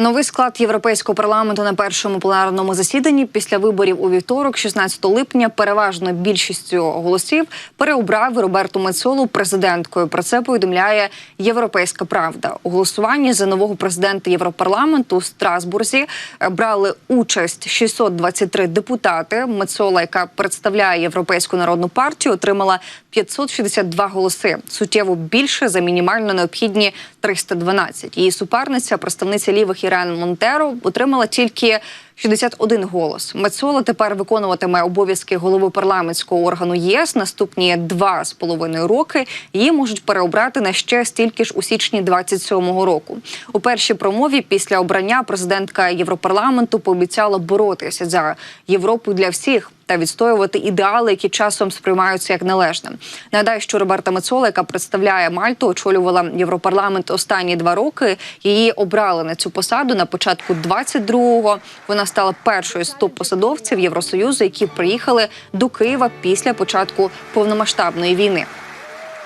Новий склад європейського парламенту на першому пленарному засіданні після виборів у вівторок, 16 липня, переважно більшістю голосів переобрав Роберту Мецолу президенткою. Про це повідомляє Європейська Правда. У голосуванні за нового президента Європарламенту у Страсбурзі е, брали участь 623 депутати. Мецола, яка представляє європейську народну партію, отримала 562 голоси. Суттєво більше за мінімально необхідні 312. Її суперниця, представниця лівих Ірен Монтеро, отримала тільки 61 голос. Мецола тепер виконуватиме обов'язки голови парламентського органу єС наступні два з половиною роки. Її можуть переобрати на ще стільки ж у січні 27-го року. У першій промові після обрання президентка Європарламенту пообіцяла боротися за Європу для всіх та відстоювати ідеали, які часом сприймаються як належне. Нагадаю, що Роберта Мецола, яка представляє Мальту, очолювала Європарламент останні два роки. Її обрали на цю посаду на початку 22-го. Вона стала першою з топ-посадовців Євросоюзу, які приїхали до Києва після початку повномасштабної війни.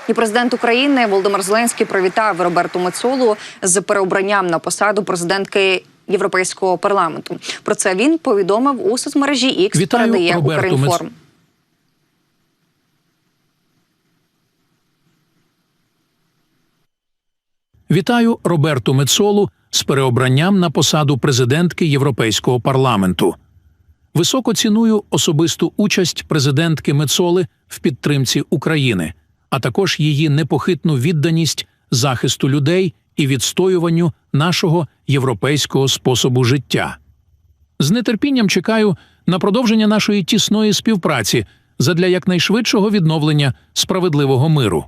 І президент України Володимир Зеленський привітав Роберту Мецолу з переобранням на посаду президентки. Європейського парламенту про це він повідомив у соцмережі X, Вітаю, передає Укрінформ. Вітаю Роберту Мецолу з переобранням на посаду президентки Європейського парламенту. Високо ціную особисту участь президентки Мецоли в підтримці України, а також її непохитну відданість захисту людей і відстоюванню нашого європейського способу життя. З нетерпінням чекаю на продовження нашої тісної співпраці задля якнайшвидшого відновлення справедливого миру.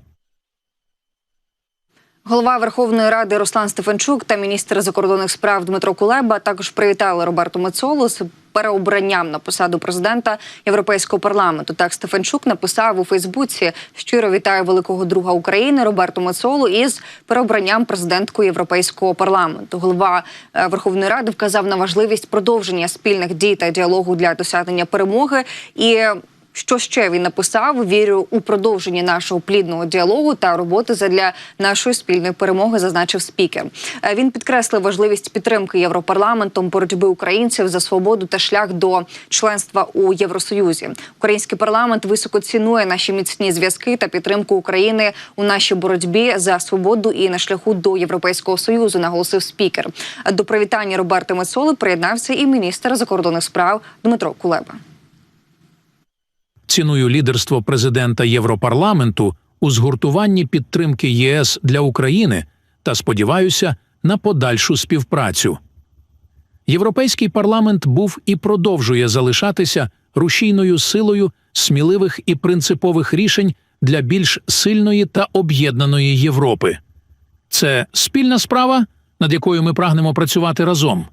Голова Верховної Ради Руслан Стефанчук та міністр закордонних справ Дмитро Кулеба також привітали Роберту Мецолу з переобранням на посаду президента Європейського парламенту. Так Стефанчук написав у Фейсбуці: щиро вітаю великого друга України Роберту Мацолу із переобранням президенткою Європейського парламенту. Голова е, Верховної Ради вказав на важливість продовження спільних дій та діалогу для досягнення перемоги і. Що ще він написав? Вірю у продовження нашого плідного діалогу та роботи задля нашої спільної перемоги, зазначив спікер. Е, Він підкреслив важливість підтримки європарламентом боротьби українців за свободу та шлях до членства у Євросоюзі. Український парламент високо цінує наші міцні зв'язки та підтримку України у нашій боротьбі за свободу і на шляху до Європейського союзу. Наголосив спікер. До привітання Роберта Мецоли приєднався і міністр закордонних справ Дмитро Кулеба. Ціную лідерство президента Європарламенту у згуртуванні підтримки ЄС для України та сподіваюся на подальшу співпрацю. Європейський парламент був і продовжує залишатися рушійною силою сміливих і принципових рішень для більш сильної та об'єднаної Європи. Це спільна справа, над якою ми прагнемо працювати разом.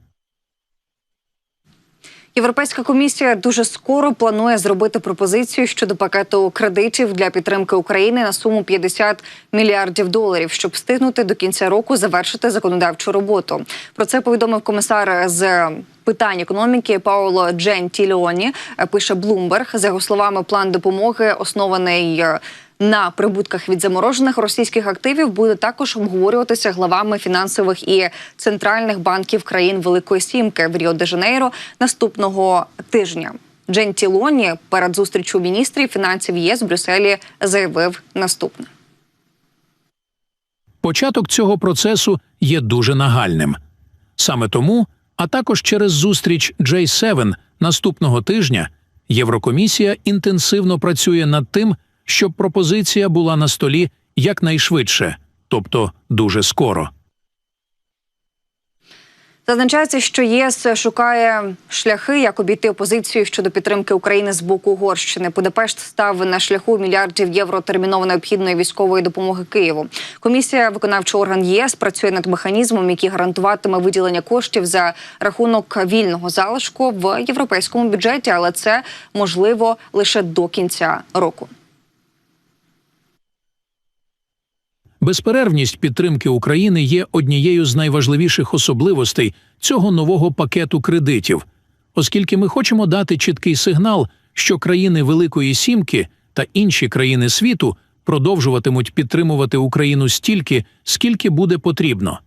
Європейська комісія дуже скоро планує зробити пропозицію щодо пакету кредитів для підтримки України на суму 50 мільярдів доларів, щоб встигнути до кінця року завершити законодавчу роботу. Про це повідомив комісар з питань економіки Пауло Джентіліоні. Пише Bloomberg. За його словами, план допомоги оснований. На прибутках від заморожених російських активів буде також обговорюватися главами фінансових і центральних банків країн Великої Сімки в Ріо де Жанейро наступного тижня. Джентілоні перед зустрічю міністрів фінансів ЄС в Брюсселі заявив наступне. Початок цього процесу є дуже нагальним. Саме тому, а також через зустріч J7 наступного тижня, Єврокомісія інтенсивно працює над тим, щоб пропозиція була на столі якнайшвидше, тобто дуже скоро. Зазначається, що ЄС шукає шляхи, як обійти опозицію щодо підтримки України з боку Угорщини. Будапешт став на шляху мільярдів євро терміново необхідної військової допомоги Києву. Комісія, виконавчий орган ЄС, працює над механізмом, який гарантуватиме виділення коштів за рахунок вільного залишку в європейському бюджеті, але це можливо лише до кінця року. Безперервність підтримки України є однією з найважливіших особливостей цього нового пакету кредитів, оскільки ми хочемо дати чіткий сигнал, що країни Великої Сімки та інші країни світу продовжуватимуть підтримувати Україну стільки, скільки буде потрібно.